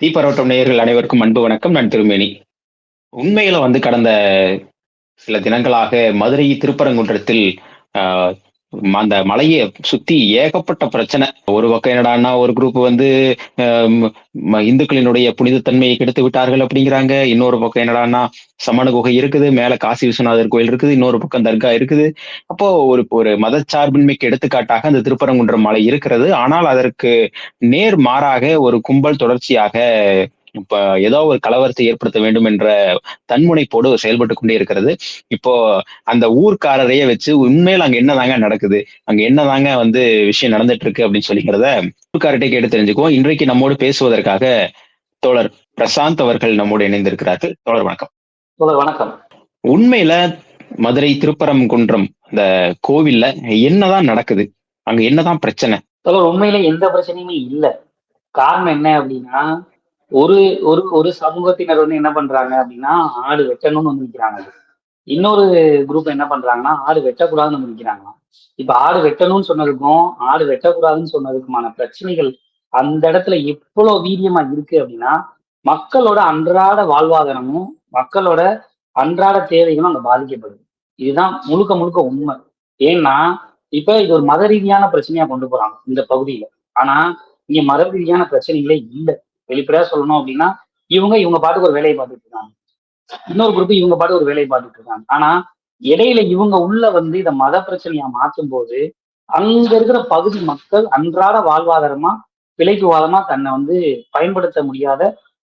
தீபரோட்டம் நேயர்கள் அனைவருக்கும் அன்பு வணக்கம் நான் திருமேனி. உண்மையில வந்து கடந்த சில தினங்களாக மதுரை திருப்பரங்குன்றத்தில் ஆஹ், அந்த மலையை சுத்தி ஏகப்பட்ட பிரச்சனை. ஒரு பக்கம் என்னடான்னா ஒரு குரூப் வந்து ஆஹ், இந்துக்களினுடைய புனிதத்தன்மையை கெடுத்து விட்டார்கள் அப்படிங்கிறாங்க. இன்னொரு பக்கம் என்னடான்னா சமண குகை இருக்குது மேல காசி விஸ்வநாதர் கோயில் இருக்குது இன்னொரு பக்கம் தர்கா இருக்குது. அப்போ ஒரு ஒரு மதச்சார்பின்மைக்கு எடுத்துக்காட்டாக அந்த திருப்பரங்குன்றம் மலை இருக்கிறது. ஆனால் அதற்கு நேர் மாறாக ஒரு கும்பல் தொடர்ச்சியாக இப்ப ஏதோ ஒரு கலவரத்தை ஏற்படுத்த வேண்டும் என்ற தன்முனைப்போடு செயல்பட்டு கொண்டே இருக்கிறது. இப்போ அந்த ஊர்க்காரரையே வச்சு உண்மையில அங்க என்னதாங்க நடக்குது? அங்க என்னதாங்க வந்து விஷயம் நடந்துட்டு இருக்கு அப்படின்னு சொல்லிக்கிறத ஊர்க்காரர்கிட்ட கேட்டு தெரிஞ்சுக்குவோம். இன்றைக்கு நம்மோடு பேசுவதற்காக தோழர் பிரசாந்த் அவர்கள் நம்மோடு இணைந்திருக்கிறார்கள். தோழர் வணக்கம். தோழர் வணக்கம். உண்மையில மதுரை திருப்பரங்குன்றம் அந்த கோவில்ல என்னதான் நடக்குது? அங்க என்னதான் பிரச்சனை? தோழர் உண்மையில எந்த பிரச்சனையுமே இல்ல. காரணம் என்ன அப்படின்னா ஒரு ஒரு ஒரு சமூகத்தினர் வந்து என்ன பண்றாங்க அப்படின்னா ஆடு வெட்டணும்னு வந்து நிற்கிறாங்க இன்னொரு குரூப் என்ன பண்றாங்கன்னா ஆடு வெட்டக்கூடாதுன்னு வந்து இப்ப ஆடு வெட்டணும்னு சொன்னதுக்கும் ஆடு வெட்டக்கூடாதுன்னு சொன்னதுக்குமான பிரச்சனைகள் அந்த இடத்துல எவ்வளவு வீரியமா இருக்கு அப்படின்னா மக்களோட அன்றாட வாழ்வாதாரமும் மக்களோட அன்றாட தேவைகளும் அங்க பாதிக்கப்படுது. இதுதான் முழுக்க முழுக்க உண்மை. ஏன்னா இப்ப இது ஒரு மத ரீதியான பிரச்சனையா கொண்டு போறாங்க இந்த பகுதியில. ஆனா இங்க மத ரீதியான பிரச்சனைகளே இல்ல. வெளிப்படையா சொல்லணும் அப்படின்னா இவங்க இவங்க பாட்டுக்கு ஒரு வேலையை பார்த்துட்டு இருக்காங்க. இன்னொரு குரூப் இவங்க பாட்டு ஒரு வேலையை பார்த்துட்டு இருக்காங்க. ஆனா இடையில இவங்க உள்ள வந்து இதை மத பிரச்சனையா மாற்றும் போது அங்க இருக்கிற பகுதி மக்கள் அன்றாட வாழ்வாதாரமா பிழைப்புவாதமா தன்னை வந்து பயன்படுத்த முடியாத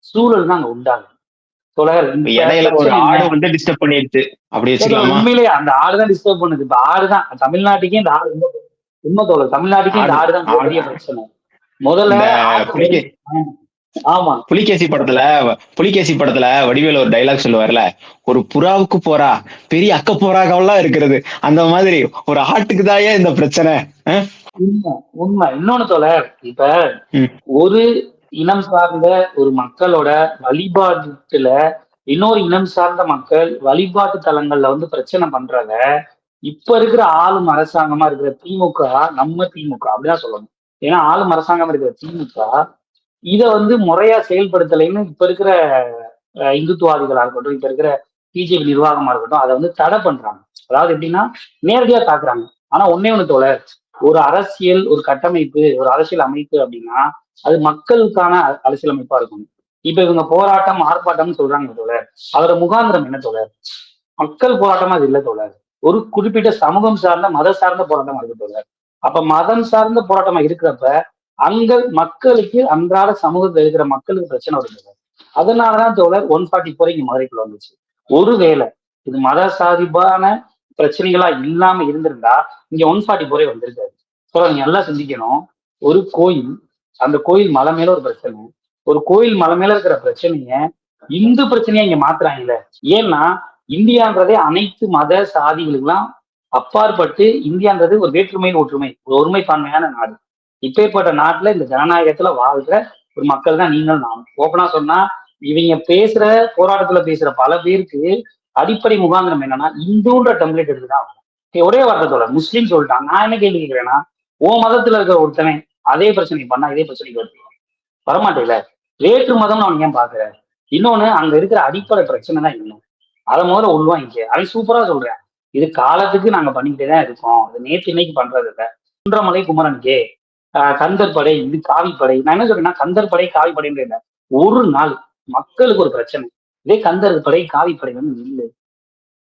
சூழல் தான் அங்க வச்சுக்கலாமா? உண்மையிலேயே அந்த ஆடு தான் டிஸ்டர்ப் பண்ணுது. இப்ப ஆடு தான். தமிழ்நாட்டுக்கே இந்த ஆடு ரொம்ப உண்மை தோழர். தமிழ்நாட்டுக்கே இந்த ஆடு தான் பெரிய பிரச்சனை. முதல்ல ஆமா. புலிகேசி படத்துல புலிகேசி படத்துல வடிவேல ஒரு டைலாக் சொல்லுவார்ல ஒரு புறாவுக்கு போறா பெரிய அக்க போறாகவெல்லாம் இருக்கிறது. அந்த மாதிரி ஒரு ஆட்டுக்கு தாயே இந்த பிரச்சனை? உண்மை இன்னொன்னு தோழர் இப்ப. ஒரு இனம் சார்ந்த ஒரு மக்களோட வழிபாட்டுல இன்னொரு இனம் சார்ந்த மக்கள் வழிபாட்டு தலங்கள்ல வந்து பிரச்சனை பண்றத இப்ப இருக்கிற ஆளும் அரசாங்கமா இருக்கிற திமுக நம்ம திமுக அப்படிதான் சொல்லணும். ஏன்னா ஆளும் அரசாங்கம் இருக்கிற திமுக இத வந்து முறையா செயல்படுத்தலைன்னு இப்ப இருக்கிற அஹ், இந்துத்துவாதிகளா இருக்கட்டும் இப்ப இருக்கிற பிஜேபி நிர்வாகமா இருக்கட்டும் அதை வந்து தடை பண்றாங்க. அதாவது எப்படின்னா நேரடியா தாக்குறாங்க. ஆனா ஒன்னே ஒண்ணு தோழர் ஒரு அரசியல் ஒரு கட்டமைப்பு ஒரு அரசியல் அமைப்பு அப்படின்னா அது மக்களுக்கான அரசியல் அமைப்பா இருக்கும். இப்ப இவங்க போராட்டம் ஆர்ப்பாட்டம்னு சொல்றாங்க தோழர். அதோட முகாந்திரம் என்ன தோழர்? மக்கள் போராட்டமா அது இல்ல தோழர். ஒரு குறிப்பிட்ட சமூகம் சார்ந்த மத சார்ந்த போராட்டமா இருக்கு தோழர். அப்ப மதம் சார்ந்த போராட்டமா இருக்கிறப்ப அங்க மக்களுக்கு அன்றாட சமூகத்துல இருக்கிற மக்களுக்கு பிரச்சனை வருது. அதனாலதான் தோழர் ஒன் ஃபார்ட்டி ஃபோர் இங்க மதுரைக்குள்ள வந்துச்சு. ஒருவேளை இது மத சாதிப்பான பிரச்சனைகளா இல்லாம இருந்திருந்தா இங்க ஒன் ஃபார்ட்டி ஃபோரே வந்திருக்காரு ஸோ நீங்க எல்லாம் சிந்திக்கணும். ஒரு கோயில் அந்த கோயில் மலை மேல ஒரு பிரச்சனை. ஒரு கோயில் மலை மேல இருக்கிற பிரச்சனைய இந்து பிரச்சனையா இங்க மாத்துறாங்கல்ல. ஏன்னா இந்தியான்றதே அனைத்து மத சாதிகளுக்கெல்லாம் அப்பாற்பட்டு இந்தியான்றது ஒரு வேற்றுமையின் ஒற்றுமை ஒரு ஒருமைப்பான்மையான நாடு. இப்பேற்பட்ட நாட்டுல இந்த ஜனநாயகத்துல வாழ்ற ஒரு மக்கள் தான் நீங்கள் நானும். ஓப்பனா சொன்னா இவங்க பேசுற போராட்டத்துல பேசுற பல பேருக்கு அடிப்படை முகாந்திரம் என்னன்னா இந்துன்ற டெம்ப்ளேட் எடுத்துதான் ஒரே வார்த்தைத்தோட முஸ்லீம் சொல்லிட்டான். நான் என்ன கேள்வி கேட்கிறேன்னா ஓ மதத்துல இருக்கிற ஒருத்தனை அதே பிரச்சனை பண்ணா இதே பிரச்சனைக்கு வருது வரமாட்டேல வேற்று மதம்னு அவன் ஏன் பாக்குற? இன்னொன்னு அங்க இருக்கிற அடிப்படை பிரச்சனை தான் இன்னும். அதை முதல்ல உள்வாங்க அவன் சூப்பரா சொல்றேன். இது காலத்துக்கு நாங்க பண்ணிக்கிட்டே தான் இருக்கோம். இது நேற்று இன்னைக்கு பண்றது இல்லை குன்றமலை குமரன் கே. கந்தர் படை இது காவிப்படை. நான் என்ன சொல்றேன்னா கந்தர் படை காவிப்படைன்ற ஒரு நாள் மக்களுக்கு ஒரு பிரச்சனை. இதே கந்தர் படை காவிப்படை வந்து இல்லை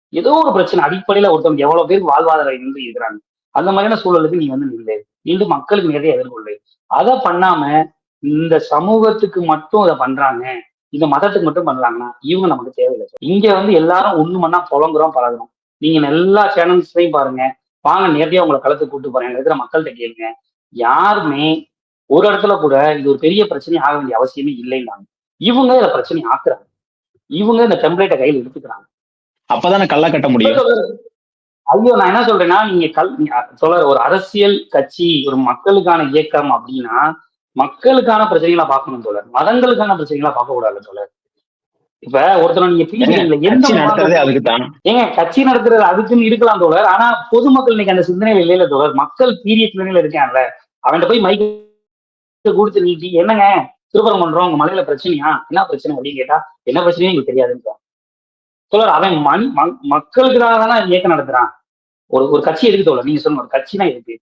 ஏதோ ஒரு பிரச்சனை. அடிப்படையில ஒருத்தவங்க எவ்வளவு பேர் வாழ்வாதாரம் இருந்து இருக்கிறாங்க. அந்த மாதிரியான சூழலுக்கு நீ வந்து நில்லு. நின்று மக்களுக்கு நிறைய எதிர்கொள்ளு. அதை பண்ணாம இந்த சமூகத்துக்கு மட்டும் இதை பண்றாங்க. இந்த மதத்துக்கு மட்டும் பண்றாங்கன்னா இவங்க நமக்கு தேவையில்லை. இங்க வந்து எல்லாரும் ஒண்ணு மண்ணா புலங்குறோம் பழகுறோம். நீங்க எல்லா சேனல்ஸ்லையும் பாருங்க. வாங்க நேரடியா உங்களை களத்துக்கு கூட்டு போறேன். இருக்கிற மக்கள்கிட்ட கேளுங்க. யாருமே ஒரு இடத்துல கூட இது ஒரு பெரிய பிரச்சனை ஆக வேண்டிய அவசியமே இல்லைன்னாங்க. இவங்க இதை பிரச்சனை ஆக்குறாங்க. இவங்க இந்த டெம்ப்ளேட்டை கையில் எடுத்துக்கிறாங்க. அப்பதானே கள்ள கட்ட முடியும்? ஐயோ நான் என்ன சொல்றேன்னா நீங்க கல் சொல்ற ஒரு அரசியல் கட்சி ஒரு மக்களுக்கான இயக்கம் அப்படின்னா மக்களுக்கான பிரச்சனைகளா பார்க்கணும் தோழர். மதங்களுக்கான பிரச்சனைகளா பார்க்க கூடாது தோழர். இப்ப ஒருத்தர் நீங்க பிடிக்கிறீங்களா எந்த நடத்துறதே அதுக்கு தான். ஏங்க கட்சி நடத்துறது அதுக்குன்னு இருக்கலாம் தோழர். ஆனா பொதுமக்கள் இன்னைக்கு அந்த சிந்தனையில இல்லையில தோழர். மக்கள் பீரிய சிந்தனையில இருக்கான்ல அவன்கிட்ட போய் மைக் கொடுத்து நீட்டி என்னங்க திருப்பரங்குன்றம் உங்க மலையில பிரச்சனையா? என்ன பிரச்சனை அப்படின்னு கேட்டா என்ன பிரச்சனையும் எங்களுக்கு தெரியாதுன்னு தோழர் அவன் மண் மக்களுக்காக தானே இயக்கம் நடத்துறான். ஒரு ஒரு கட்சி எதுக்கு தோழர்? நீங்க சொல்லுங்க ஒரு கட்சினா எதுக்கு?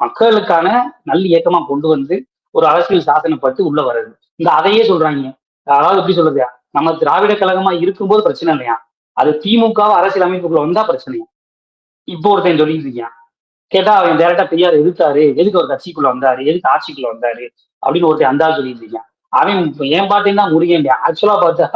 மக்களுக்கான நல்ல இயக்கமா கொண்டு வந்து ஒரு அரசியல் சாசனப்பட்டு உள்ள வருது இந்த அதையே சொல்றாங்க. அதாவது எப்படி சொல்றது? நம்ம திராவிட கழகமா இருக்கும்போது பிரச்சனை இல்லையா? அது திமுக அரசியல் அமைப்புக்குள்ள வந்தா பிரச்சனையா? இப்போ ஒருத்தன் சொல்லிட்டு இருக்கான் கேட்டா அவன் டேரக்டா பெரியார் எதிர்த்தாரு எதுக்கு ஒரு கட்சிக்குள்ள வந்தாரு? எதுக்கு ஆட்சிக்குள்ள வந்தாரு? அப்படின்னு ஒருத்தன் அந்தா சொல்லிட்டு இருக்கான் அவன் என் பாட்டையும் தான் முருகன் ஆக்சுவலா பார்த்தா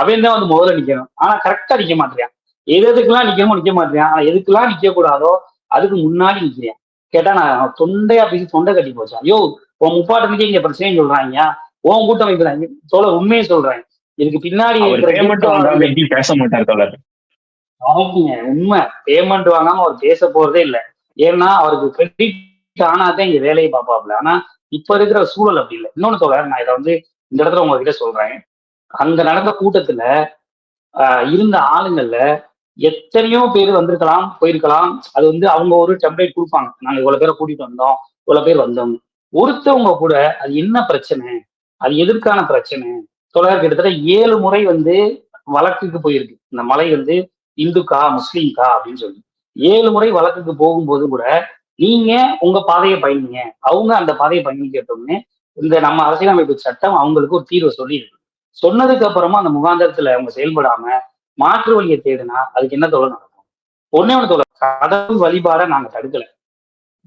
அவன் தான் வந்து முதல்ல நிக்கணும். ஆனா கரெக்டா நிக்க மாட்டேறான் எது எதுக்கெல்லாம் நிக்கணுமோ நிக்க மாட்டேறான் ஆனா எதுக்கெல்லாம் நிக்க கூடாதோ அதுக்கு முன்னாடி நிக்கிறேன். கேட்டா நான் தொண்டையா பேசி தொண்டை கட்டி போச்சு ஐயோ உன் முப்பாட்டனுக்கே இங்க பிரச்சனைன்னு சொல்றாங்க. உன் கூட்டமைப்பு தான். சொல்ல உண்மையை சொல்றாங்க. இதுக்கு பின்னாடி பேமெண்ட் பேச மாட்டார் தோழர். உண்மை. பேமெண்ட் வாங்காம அவர் பேச போறதே இல்ல. ஏன்னா அவருக்கு கிரெடிட் ஆனாதான் இங்க வேலையை பார்ப்பாப்ல ஆனா இப்ப இருக்கிற சூழல் அப்படி இல்லை. இன்னொன்னு சொல்றேன் நான் இதை வந்து இந்த இடத்துல உங்ககிட்ட சொல்றேன். அங்க நடந்த கூட்டத்துல ஆஹ், இருந்த ஆளுங்கள்ல எத்தனையோ பேர் வந்திருக்கலாம் போயிருக்கலாம். அது வந்து அவங்க ஒரு டெம்ப்ளேட் கொடுப்பாங்க. நாங்க இவ்வளவு பேரை கூட்டிட்டு வந்தோம் இவ்வளவு பேர் வந்தோம் ஒருத்தவங்க கூட அது என்ன பிரச்சனை? அது எதற்கான பிரச்சனை? தொடர் கிட்டத்தட்ட ஏழு முறை வந்து வழக்குக்கு போயிருக்கு. இந்த மலை வந்து இந்துக்கா முஸ்லீம்கா அப்படின்னு சொல்லி. ஏழு முறை வழக்குக்கு போகும்போது கூட நீங்க உங்க பாதையை பயணிங்க. அவங்க அந்த பாதையை பயணிக்கட்டும்னு இந்த நம்ம அரசியலமைப்பு சட்டம் அவங்களுக்கு ஒரு தீர்வை சொல்லியிருக்கு. சொன்னதுக்கு அப்புறமா அந்த முகாந்திரத்துல அவங்க செயல்படாம மாற்று வழியை தேடினா அதுக்கு என்ன தொலை நடக்கும்? ஒன்னே ஒன்று தொலை கடவுள் வழிபாட நாங்க தடுக்கல.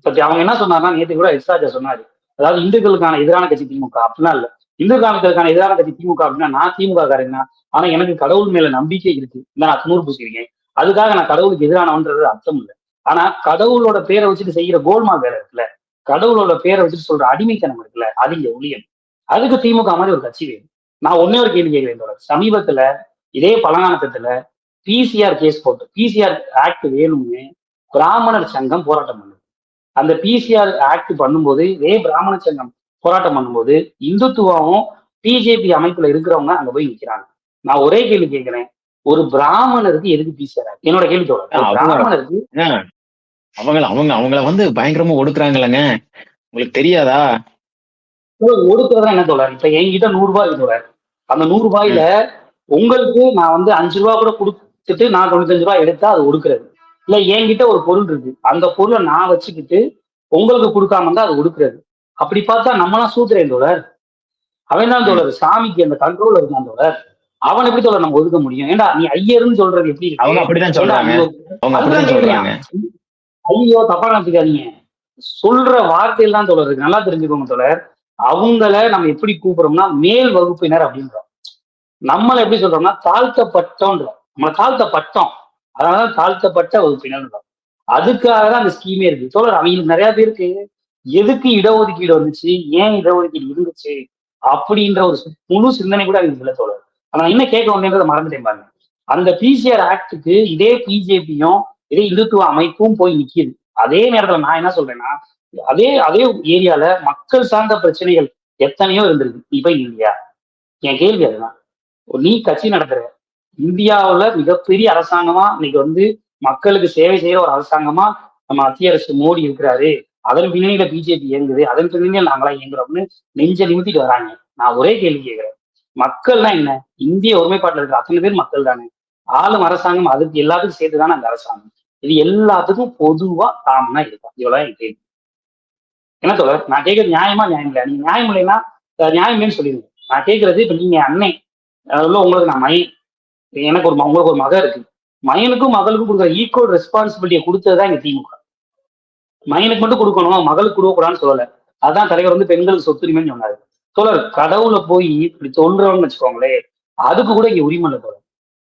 பத்தி அவங்க என்ன சொன்னாங்கன்னா நேற்று கூட எஸ்ராஜா சொன்னாரு. அதாவது இந்துக்களுக்கான எதிரான கட்சி திமுக. அப்படிலாம் இல்ல. இந்து இந்துக்களுக்கான எதிரான கட்சி திமுக அப்படின்னா நான் திமுக காரங்க ஆனா எனக்கு கடவுள் மேல நம்பிக்கை இருக்கு. இந்த நான் துணூர் பூசிருக்கேன் அதுக்காக நான் கடவுளுக்கு எதிரானவன்றது அர்த்தம் இல்லை. ஆனா கடவுளோட பேரை வச்சுட்டு செய்யற கோல்மா வேலை இருக்குல்ல? கடவுளோட பேரை வச்சுட்டு சொல்ற அடிமைத்தனம் இருக்குல்ல? அது இங்க ஒளியல் அதுக்கு திமுக மாதிரி ஒரு கட்சி வேணும். நான் ஒன்னே ஒரு கேள்வி கேட்கிறேன் தோழர். சமீபத்துல இதே பழங்காலத்துல பிசிஆர் கேஸ் போட்டு பிசிஆர் ஆக்ட் வேணும்னு பிராமணர் சங்கம் போராட்டம் பண்ணுது. அந்த பிசிஆர் ஆக்ட் பண்ணும்போது இதே பிராமண சங்கம் போராட்டம் பண்ணும்போது இந்துத்துவாவும் பிஜேபி அமைப்புல இருக்கிறவங்க அங்க போய் நிக்கிறாங்க. நான் ஒரே கேள்வி கேட்கிறேன் ஒரு பிராமணருக்கு எதுக்கு பிசிஆர் என்னோட கேள்வி அவங்க- பிராமணருக்கு அவங்கள அவங்க அவங்கள வந்து பயங்கரமா ஒடுக்குறாங்கல்லங்க. உங்களுக்கு தெரியாதா? ஒடுக்குறதா என்ன தோழர்? இப்ப என்கிட்ட நூறு ரூபாய் தோழர். அந்த நூறு ரூபாயில உங்களுக்கு நான் வந்து அஞ்சு ரூபா கூட கொடுத்துட்டு நான் தொண்ணூத்தஞ்சு ரூபாய் எடுத்தா அது ஒடுக்குறது. இல்ல என்கிட்ட ஒரு பொருள் இருக்கு. அந்த பொருளை நான் வச்சுக்கிட்டு உங்களுக்கு கொடுக்காம இருந்தா அது ஒடுக்குறது. அப்படி பார்த்தா நம்மளாம் சூத்திரேன் தோழர். அவன் தான் தோழர். சாமிக்கு அந்த கண்ட்ரோல் இருக்கான் தோழர். அவன் எப்படி தோழர் நம்ம ஒதுக்க முடியும்? ஏண்டா நீ ஐயர்னு சொல்றது எப்படி? அவங்க அப்படிதான் சொல்றாங்க. ஐயோ தப்பா நினைச்சுக்காதீங்க. சொல்ற வார்த்தையில் தான் தோழர் இருக்கு. நல்லா தெரிஞ்சுக்கோங்க தோழர். அவங்கள நம்ம எப்படி கூப்பிடுறோம்னா மேல் வகுப்பினர் அப்படின்றோம். நம்மள எப்படி சொல்றோம்னா தாழ்த்தப்பட்டோன்றோம். நம்ம தாழ்த்தப்பட்டோம். அதனால தாழ்த்தப்பட்ட வகுப்பினர்ன்றோம். அதுக்காக தான் அந்த ஸ்கீமே இருக்கு. தோழர் அவங்களுக்கு நிறைய பேருக்கு எதுக்கு இடஒதுக்கீடு வந்துச்சு? ஏன் இடஒதுக்கீடு இருந்துச்சு? அப்படின்ற ஒரு முழு சிந்தனை கூட அவங்க இல்லை தோழர் ஆனா என்ன கேட்க வந்தேன்றதை மறந்துட்டேன் பாருங்க. அந்த பிசிஆர் ஆக்டுக்கு இதே பிஜேபியும் இதே இந்துத்துவ அமைப்பும் போய் நிக்கிது. அதே நேரத்துல நான் என்ன சொல்றேன்னா அதே அதே ஏரியால மக்கள் சார்ந்த பிரச்சனைகள் எத்தனையோ இருந்திருக்கு. இப்ப இல்லையா என் கேள்வி அதுதான். நீ கட்சி நடத்துற இந்தியாவுல மிகப்பெரிய அரசாங்கமா இன்னைக்கு வந்து மக்களுக்கு சேவை செய்யற ஒரு அரசாங்கமா நம்ம மத்திய அரசு மோடி இருக்கிறாரு. அதன் பின்னணியில பிஜேபி இயங்குது. அதன் பின்னணியில் நாங்களாம் இயங்குறோம்னு நெஞ்ச நிமித்திட்டு வராங்க. நான் ஒரே கேள்வி கேட்கிறேன். மக்கள்னா என்ன? இந்திய ஒருமைப்பாட்டில் இருக்கிற அத்தனை பேர் மக்கள் தானே. ஆளும் அரசாங்கம் அதுக்கு எல்லாத்துக்கும் சேர்த்து தானே அந்த அரசாங்கம். இது எல்லாத்துக்கும் பொதுவா காமனா இருக்கும். இவ்வளவு என் கேள்வி. என்ன சொல்ற நான் கேட்கறது நியாயமா நியாயம் இல்லையா? நீங்க நியாயம் இல்லைன்னா நியாயம் இல்லைன்னு சொல்லிடுங்க. நான் கேட்கறது இப்ப நீங்க அண்ணன் அதுல உங்களுக்கு நான் மயன் எனக்கு ஒரு ம- உங்களுக்கு ஒரு மகன் இருக்கு. மயனுக்கும் மகளுக்கும் கொடுக்குற ஈக்குவல் ரெஸ்பான்சிபிலிட்டியை கொடுத்ததுதான் இங்க திமுக. மகனுக்கு மட்டும் கொடுக்கணும் மகளுக்கு கொடுக்கக்கூடாதுன்னு சொல்லல. அதான் தலைவர் வந்து பெண்களுக்கு சொத்துரிமைன்னு சொன்னாரு. தோழர் கடவுளை போய் இப்படி தொல்றோம்னு வச்சுக்கோங்களேன் அதுக்கு கூட இங்க உரிமை இல்லை தோழர்.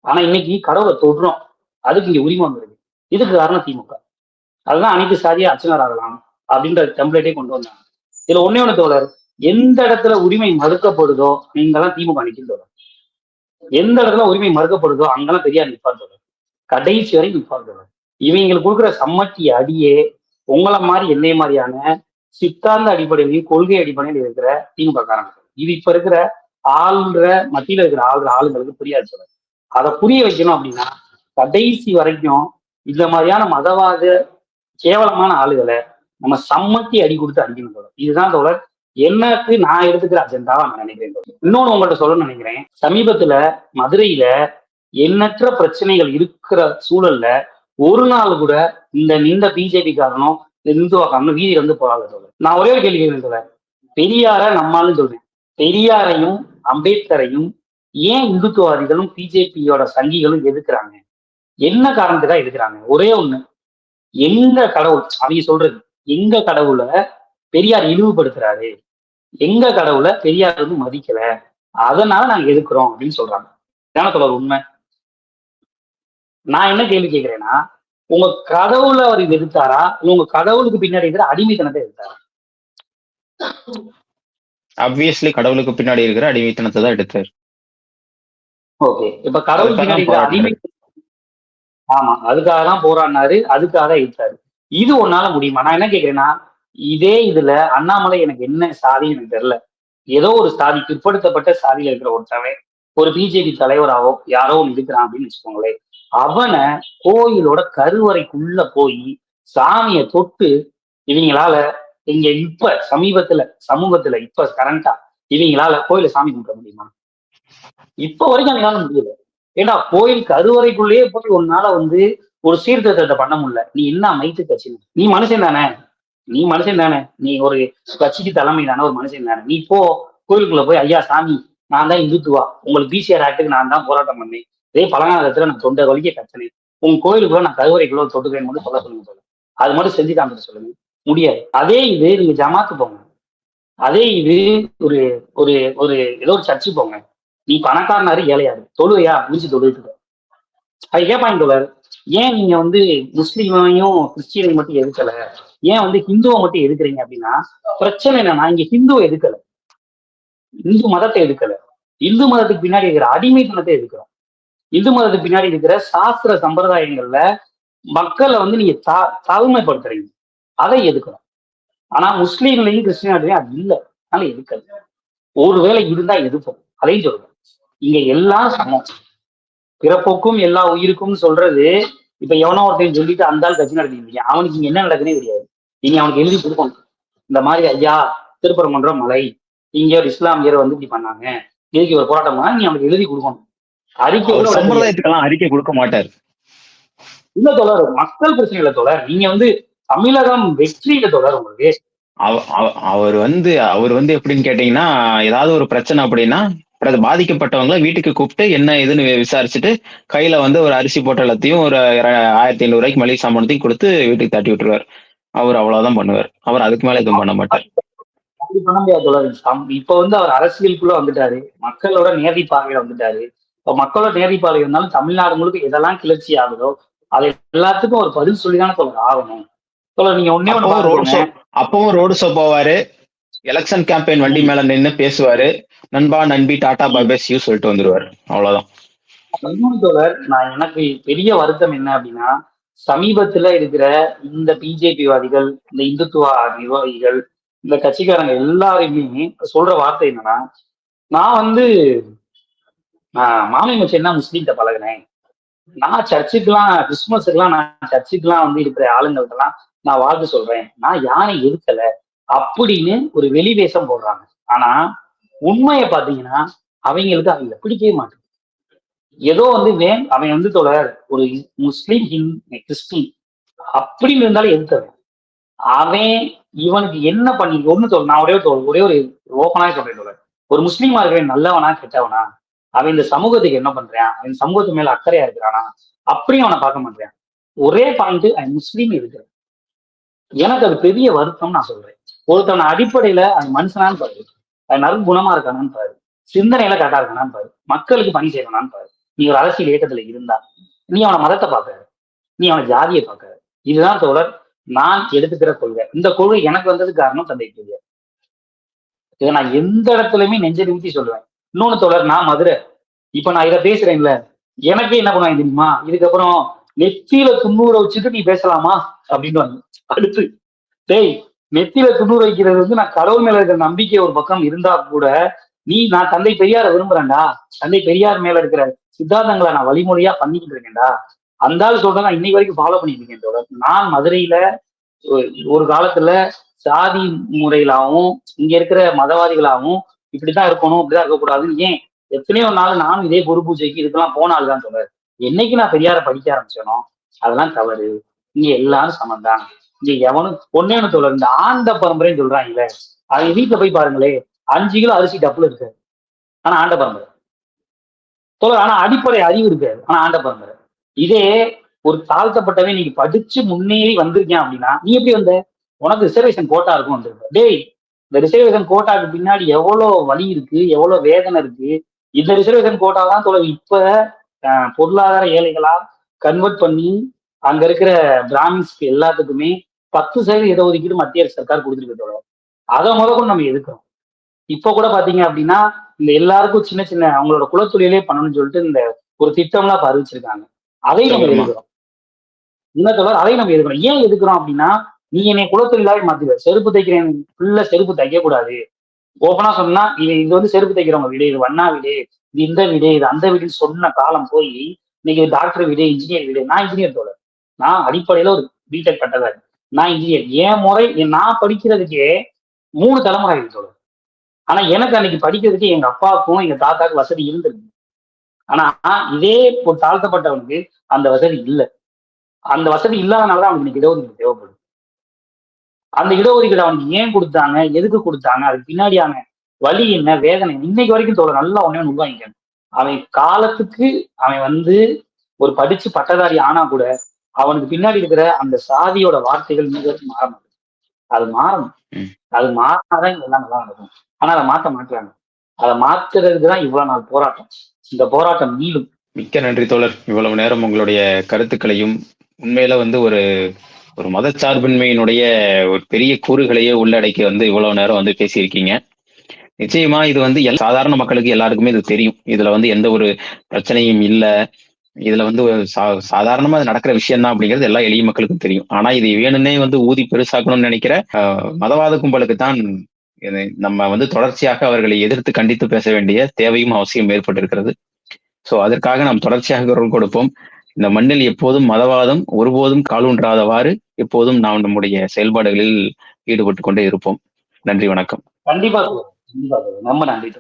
ஆனா இன்னைக்கு கடவுளை தொடுறோம் அதுக்கு இங்க உரிமை வந்துருக்கு. இதுக்கு காரணம் திமுக. அதுதான் அனைத்து சாதியா அர்ச்சனர் ஆகலாம் அப்படின்ற டெம்ப்ளேட்டே கொண்டு வந்தாங்க. இதுல ஒன்னே ஒண்ணு தோழர் எந்த இடத்துல உரிமை மறுக்கப்படுதோ நீங்கதான் திமுக நிற்கும் தோழர். எந்த இடத்துல உரிமை மறுக்கப்படுதோ அங்கெல்லாம் பெரியார் நிற்பார் தோழர். கடைசி வரை நிற்பார் தோழர். இவங்களுக்கு கொடுக்குற சம்மட்டி அடியே உங்களை மாதிரி என்னை மாதிரியான சித்தாந்த அடிப்படையிலையும் கொள்கை அடிப்படையில் இருக்கிற திமுக இது இப்ப இருக்கிற ஆள்ற மத்தியில இருக்கிற ஆளுற ஆளுங்களுக்கு புரியாது தோழர் அதை புரிய வைக்கணும் அப்படின்னா கடைசி வரைக்கும் இந்த மாதிரியான மதவாத கேவலமான ஆளுகளை நம்ம சம்மத்தி அடி கொடுத்து அடிக்கணும் தோழர் இதுதான் தோழர். எனக்கு நான் எடுத்துக்கிற அஜெண்டாவா நான் நினைக்கிறேன் இன்னொன்னு உங்கள்கிட்ட சொல்லணும்னு நினைக்கிறேன். சமீபத்துல மதுரையில எண்ணற்ற பிரச்சனைகள் இருக்கிற சூழல்ல ஒரு நாள் கூட இந்த நீண்ட பிஜேபி காரணம் இந்த இந்துவா காரணம் வீதியில வந்து போறாங்க தோழர். நான் ஒரே ஒரு கேள்வி கேட்கிறேன் தோழர். பெரியார நம்மாலும் சொல்றேன். பெரியாரையும் அம்பேத்கரையும் ஏன் இந்துத்துவாதிகளும் பிஜேபியோட சங்கிகளும் எதிர்க்கிறாங்க என்ன காரணத்துக்காக எதுக்குறாங்க? ஒரே ஒண்ணு. எங்க கடவுள் அவங்க சொல்றது எங்க கடவுளை பெரியார் இழிவுபடுத்துறாரு. எங்க கடவுளை பெரியார் வந்து மதிக்கல. அதனால நாங்க எதுக்குறோம் அப்படின்னு சொல்றாங்க. ஏன்னா தொடர் உண்மை? நான் என்ன கேள்வி கேட்கிறேன்னா உங்க கடவுளை அவர் எதிர்த்தாரா இல்ல உங்க கடவுளுக்கு பின்னாடி இருக்கிற அடிமைத்தனத்தை எதிர்த்தாரா ஆப்வியஸ்லி கடவுளுக்கு பின்னாடி இருக்கிற அடிமைத்தனத்தை தான் எடுத்தார். ஓகே இப்ப கடவுள் பின்னாடி இருக்கிற. அடிமை ஆமா அதுக்காக தான் போராடினாரு அதுக்காக தான் எதிர்த்தாரு இது ஒன்னால முடியுமா? நான் என்ன கேக்குறேன்னா இதே இதுல அண்ணாமலை எனக்கு என்ன சாதி எனக்கு தெரியல. ஏதோ ஒரு சாதி பிற்படுத்தப்பட்ட சாதியில இருக்கிற ஒருத்தவன் ஒரு பிஜேபி தலைவராவோ யாரோ ஒன்று இருக்கிறான் அப்படின்னு வச்சுக்கோங்களேன். அவனை கோயிலோட கருவறைக்குள்ள போய் சாமியை தொட்டு இவங்களால இங்க இப்ப சமீபத்துல சமூகத்துல இப்ப கரண்டா இவங்களால கோயில சாமி கும்பிட முடியுமா? இப்ப வரைக்கும் அவங்களால முடியல. ஏன்னா கோயில் கருவறைக்குள்ளேயே போய் உன்னால வந்து ஒரு சீர்திருத்தத்தை பண்ண முடியல. நீ என்ன மைத்து கட்சி? நீ மனுஷன் தானே? நீ மனுஷன் தானே? நீ ஒரு கட்சிக்கு தலைமை தானே? ஒரு மனுஷன் தானே? நீ போ கோயிலுக்குள்ள போய் ஐயா சாமி நான் தான் இந்துத்துவா. உங்களுக்கு பிசிஆர் ஆக்டுக்கு நான் தான் போராட்டம் பண்ணேன். இதே பழங்காலத்துல நான் தொண்டை வலிக்க கத்தனேன். உங்க கோயிலுக்குள்ள நான் கருவறைக்குள்ள தொட்டுக்கிறேன் மட்டும் சொல்ல சொல்லுங்க சொல்லுங்க அது மட்டும் செஞ்சு காமிச்சு சொல்லுங்க. முடியாது. அதே இது நீங்க ஜமாத்து போங்க. அதே இது ஒரு ஒரு ஒரு ஏதோ ஒரு சர்ச்சு போங்க. நீ பணக்காரனாரு ஏழையாரு தொழுவையா? முடிஞ்சு தொழுவிட்டு அது கேட்பாங்க தோழர் ஏன் நீங்க வந்து முஸ்லீமையும் கிறிஸ்டியனையும் மட்டும் எதுக்கல ஏன் வந்து ஹிந்துவை மட்டும் எதுக்குறீங்க அப்படின்னா பிரச்சனை என்னன்னா இங்க ஹிந்துவை எதுக்கல இந்து மதத்தை எதுக்கல இந்து மதத்துக்கு பின்னாடி இருக்கிற அடிமைத்தனத்தை எதுக்கிறோம் இந்து மதத்துக்கு பின்னாடி இருக்கிற சாஸ்திர சம்பிரதாயங்கள்ல மக்களை வந்து நீங்க தா தாழ்மைப்படுத்துறீங்க. அதை எதுக்கணும் ஆனா முஸ்லீம்லையும் கிறிஸ்டினாலையும் அது இல்லை. அதனால எதுக்கல ஒருவேளை இருந்தா எதுப்போம் அதையும் சொல்றேன். இங்க எல்லாம் சமம். பிறப்போக்கும் எல்லா உயிருக்கும் சொல்றது இப்ப எவனோ ஒருத்தையும் சொல்லிட்டு அந்த ஆள் கட்சி நடத்திட்டு அவனுக்கு இங்க என்ன நடக்குதுன்னே தெரியாது. நீங்க அவனுக்கு எழுதி கொடுக்கணும். இந்த மாதிரி ஐயா திருப்பரங்குன்ற மலை இங்க ஒரு இஸ்லாமியர் வந்து இப்படி பண்ணாங்க. இதுக்கு ஒரு போராட்டம் பண்ணா நீ அவனுக்கு எழுதி கொடுக்கணும். அறிக்கை. சம்பிரதாயத்துக்கெல்லாம் அறிக்கை கொடுக்க மாட்டார். இல்ல தொடர் மக்கள் பிரச்சனை இல்ல தொடர் நீங்க வந்து தமிழகம் வெற்றியில தொடர் உங்களுக்கு அவ- அவ- அவர் வந்து அவர் வந்து எப்படின்னு கேட்டீங்கன்னா ஏதாவது ஒரு பிரச்சனை அப்படின்னா பாதிக்கப்பட்டவங்கள வீட்டுக்கு கூப்பிட்டு என்ன ஏதுன்னு விசாரிச்சுட்டு கையில வந்து ஒரு அரிசி பொட்டலத்தையும் ஒரு இர- ஆயிரத்தி ஐநூறு ரூபாய்க்கு மளிகை சாமானத்தையும் கொடுத்து வீட்டுக்கு தட்டி விட்டுருவார். அவர் அவ்வளவுதான் பண்ணுவார். அவர் அதுக்கு மேல எதுவும் பண்ண மாட்டார். இப்ப வந்து அவர் அரசியலுக்குள்ள வந்துட்டாரு. மக்களோட நேரடி பார்வையில வந்துட்டாரு. மக்களோட நேரடி பார்வை இருந்தாலும் தமிழ்நாடு முழுக்க எதெல்லாம் கிளர்ச்சி ஆகுதோ அது எல்லாத்துக்கும் ஒரு பதில் சொல்லிதானே தொடர் ஆகணும். தொடர் நீங்க ஒன்னே அப்பவும் ரோடு ஷோ அப்பவும் ரோடு ஷோ போவாரு. எலெக்ஷன் கேம்பெயின் வண்டி மேல நின்னு பேசுவாரு. நண்பா நண்பி டாடா பைபஸ் யூ சொல்லிட்டு வந்துருவாரு. அவ்வளவுதான். இன்னொரு தொடர் நான் எனக்கு பெரிய வருத்தம் என்ன அப்படின்னா சமீபத்துல இருக்கிற இந்த பிஜேபி வாதிகள் இந்த இந்துத்துவ நிர்வாகிகள் இந்த கட்சிக்காரங்க எல்லாருமே சொல்ற வார்த்தை என்னன்னா நான் வந்து மாமி மச்சன்னா முஸ்லீம்கிட்ட பழகினேன். நான் சர்ச்சுக்கெல்லாம் கிறிஸ்துமஸுக்கெல்லாம் நான் சர்ச்சுக்கெல்லாம் வந்து இருக்கிற ஆளுங்கள்ட்டலாம் நான் வாழ்த்து சொல்றேன். நான் யானை எதுக்கல அப்படின்னு ஒரு வெளி வேஷம் போடுறாங்க. ஆனா உண்மையை பாத்தீங்கன்னா அவங்களுக்கு அவங்கள பிடிக்கவே மாட்டேங்குது. ஏதோ வந்து வேன் அவன் வந்து தொடர் ஒரு முஸ்லீம் ஹிந்து கிறிஸ்டின் அப்படின்னு இருந்தாலும் எதிர்த்தவன். அவன் இவனுக்கு என்ன பண்ணி ஒண்ணு சொல் நான் ஒரே ஒரு ஒரே ஒரு ஓப்பனாக சொல்றேன் தொடர் ஒரு முஸ்லீமா இருக்கிறேன் நல்லவனா கெட்டவனா? அவன் இந்த சமூகத்துக்கு என்ன பண்றான்? அவன் சமூகத்து மேல அக்கறையா இருக்கிறானா? அப்படியும் அவனை பார்க்க மாட்டேன். ஒரே பாயிண்ட் அவன் முஸ்லீம் இருக்கிறான் எனக்கு அது பெரிய வருத்தம் நான் சொல்றேன். ஒருத்தவனை அடிப்படையில அது மனுஷனான்னு பாரு. அது நற்குணமா இருக்கானான்னு பாரு. சிந்தனையில கரெக்டா இருக்கானான்னு பாரு. மக்களுக்கு பணி செய்யறானான்னு பாரு. நீ ஒரு அரசியல் இயக்கத்துல இருந்தா நீ அவனை மதத்தை பார்க்காத. நீ அவனை ஜாதியை பார்க்காரு இதுதான் தோழர் நான் எடுத்துக்கிற கொள்கை. இந்த கொள்கை எனக்கு வந்தது காரணம் தந்தை பெரியார். இதை நான் எந்த இடத்துலயுமே நெஞ்ச நிமித்தி சொல்லுவேன். இன்னொன்னு தொடர் நான் மதுரை. இப்ப நான் இதை பேசுறேன்ல. எனக்கே என்ன பண்ணுவாங்க தெரியுமா? இதுக்கப்புறம் நெத்தியில துண்ணூரை வச்சுட்டு நீ பேசலாமா? அப்படின்னு அடுத்து டேய் நெத்தியில துண்ணூறு வைக்கிறது வந்து நான் கடவுள் மேல இருக்கிற நம்பிக்கை ஒரு பக்கம் இருந்தா கூட நீ நான் தந்தை பெரியார விரும்புறேன்டா. தந்தை பெரியார் மேல இருக்கிற சித்தாந்தங்களை நான் வழிமொழியா பண்ணிக்கிட்டு இருக்கேன்டா. அந்த ஆள் சொல்றேன் நான் இன்னைக்கு வரைக்கும் ஃபாலோ பண்ணிட்டு இருக்கேன் நான் மதுரையில ஒரு- ஒரு காலத்துல சாதி முறையிலாவும் இங்க இருக்கிற மதவாதிகளாவும் இப்படிதான் இருக்கணும் இப்படிதான் இருக்கக்கூடாதுன்னு ஏன்? எத்தனையோ நாள் நானும் இதே குரு பூஜைக்கு இதுக்கெல்லாம் போன தான் சொல்றாரு. என்னைக்கு நான் பெரியார படிக்க ஆரம்பிச்சேனோ அதெல்லாம் தவறு. இங்க எல்லாரும் சமந்தான் இங்க எவனும் பொண்ணேன்னு சொல்ற இந்த ஆண்ட பரம்பரைன்னு சொல்றாங்கல்ல அவங்க வீட்டுல போய் பாருங்களே அஞ்சு கிலோ அரிசி டப்புல இருக்காரு ஆனா ஆண்ட பரம்பரை. சொல்ல ஆனா அடிப்படை அறிவு இருக்காது ஆனா ஆண்ட பரம்பரை. இதே ஒரு தாழ்த்தப்பட்டவன் நீங்க படிச்சு முன்னேறி வந்திருக்கேன் அப்படின்னா நீ எப்படி வந்த? உனக்கு ரிசர்வேஷன் கோட்டா இருக்கும் வந்திருக்க டேய் இந்த ரிசர்வேஷன் கோட்டாக்கு பின்னாடி எவ்வளவு வலி இருக்கு எவ்வளவு வேதனை இருக்கு இந்த ரிசர்வேஷன் கோட்டா தான் சொல்ல இப்ப பொருளாதார ஏழைகளா கன்வெர்ட் பண்ணி அங்க இருக்கிற பிராமின்ஸ்க்கு எல்லாத்துக்குமே பத்து சதவீத இடஒதுக்கீடு மத்திய சர்க்கார் கொடுத்துருக்கு தோழர். அதை முத கூட நம்ம எதுக்குறோம் இப்ப கூட பாத்தீங்க அப்படின்னா இந்த எல்லாருக்கும் சின்ன சின்ன அவங்களோட குலத்தொழிலே பண்ணணும்னு சொல்லிட்டு இந்த ஒரு திட்டம்லாம் அறிவிச்சிருக்காங்க. அதையும் நம்ம. எதுக்குறோம் என்ன தவிர அதையும் நம்ம எதுக்குறோம் ஏன் எதுக்குறோம் அப்படின்னா நீ என்னை குலத்தொழிலாவே மாத்துவ செருப்பு தைக்கிறேன். ஃபுல்லா செருப்பு தைக்க கூடாது ஓப்பனா சொன்னா இது இது வந்து செருப்பு தைக்கிறவங்க வீடு இது வண்ணா வீடு இது இந்த வீடு இது அந்த வீடுன்னு சொன்ன காலம் போய் இன்னைக்கு டாக்டர் வீடு இன்ஜினியர் வீடு நான் இன்ஜினியர் தோழர். நான் அடிப்படையில ஒரு பிடெக் பட்டதாரி. நான் இன்ஜினியர் என் முறை நான் படிக்கிறதுக்கே மூணு தலைமுறை தோழர். ஆனா எனக்கு அன்னைக்கு படிக்கிறதுக்கு எங்க அப்பாவுக்கும் எங்க தாத்தாவுக்கும் வசதி இருந்திருக்கு. ஆனா இதே தாழ்த்தப்பட்டவனுக்கு அந்த வசதி இல்லை. அந்த வசதி இல்லாதனாலதான் அவனுக்கு இன்னைக்கு இடஒதுக்கீடு தேவைப்படுது. அந்த இடஒதுக்கீடு அவனுக்கு ஏன் கொடுத்தாங்க? எதுக்கு கொடுத்தாங்க? அதுக்கு பின்னாடியான வலி என்ன? வேதனை? இன்னைக்கு வரைக்கும் தோழர் நல்லா உடனே உள்வாங்கிக்கணும் அவன் காலத்துக்கு அவன் வந்து ஒரு படிச்சு பட்டதாரி ஆனா கூட அவனுக்கு பின்னாடி இருக்கிற அந்த சாதியோட வார்த்தைகள் மிக மாறணும் அது மாறணும். அது மாறினாதான் எல்லாம் நல்லா நடக்கும். ஆனா அதை மாத்த மாட்டுறாங்க. அதை மாத்துறதுக்கு தான் இவ்வளவு நாள் போராட்டம். இந்த போராட்டம் நீளும். மிக்க நன்றி தோழர். இவ்வளவு நேரம் உங்களுடைய கருத்துக்களையும் உண்மையில வந்து ஒரு ஒரு மதச்சார்பின்மையினுடைய ஒரு பெரிய கூறுகளையே உள்ளடக்கி வந்து இவ்வளவு நேரம் வந்து பேசியிருக்கீங்க. நிச்சயமா இது வந்து எல்லா சாதாரண மக்களுக்கு எல்லாருக்குமே இது தெரியும். இதுல வந்து எந்த ஒரு பிரச்சனையும் இல்ல. இதுல வந்து ஒரு சா- சாதாரணமா அது நடக்கிற விஷயம் தான் அப்படிங்கிறது எல்லா எளிய மக்களுக்கும் தெரியும். ஆனா இது வேணும்னே வந்து ஊதி பெருசாக்கணும்னு நினைக்கிற மதவாத கும்பலுக்கு தான் நம்ம வந்து தொடர்ச்சியாக அவர்களை எதிர்த்து கண்டித்து பேச வேண்டிய தேவையும் அவசியம் ஏற்பட்டிருக்கிறது. சோ அதற்காக நாம் தொடர்ச்சியாக குரல் கொடுப்போம். இந்த மண்ணில் எப்போதும் மதவாதம் ஒருபோதும் காலூன்றாதவாறு எப்போதும் நாம் நம்முடைய செயல்பாடுகளில் ஈடுபட்டு கொண்டே இருப்போம். நன்றி வணக்கம். கண்டிப்பா கண்டிப்பா ரொம்ப நன்றி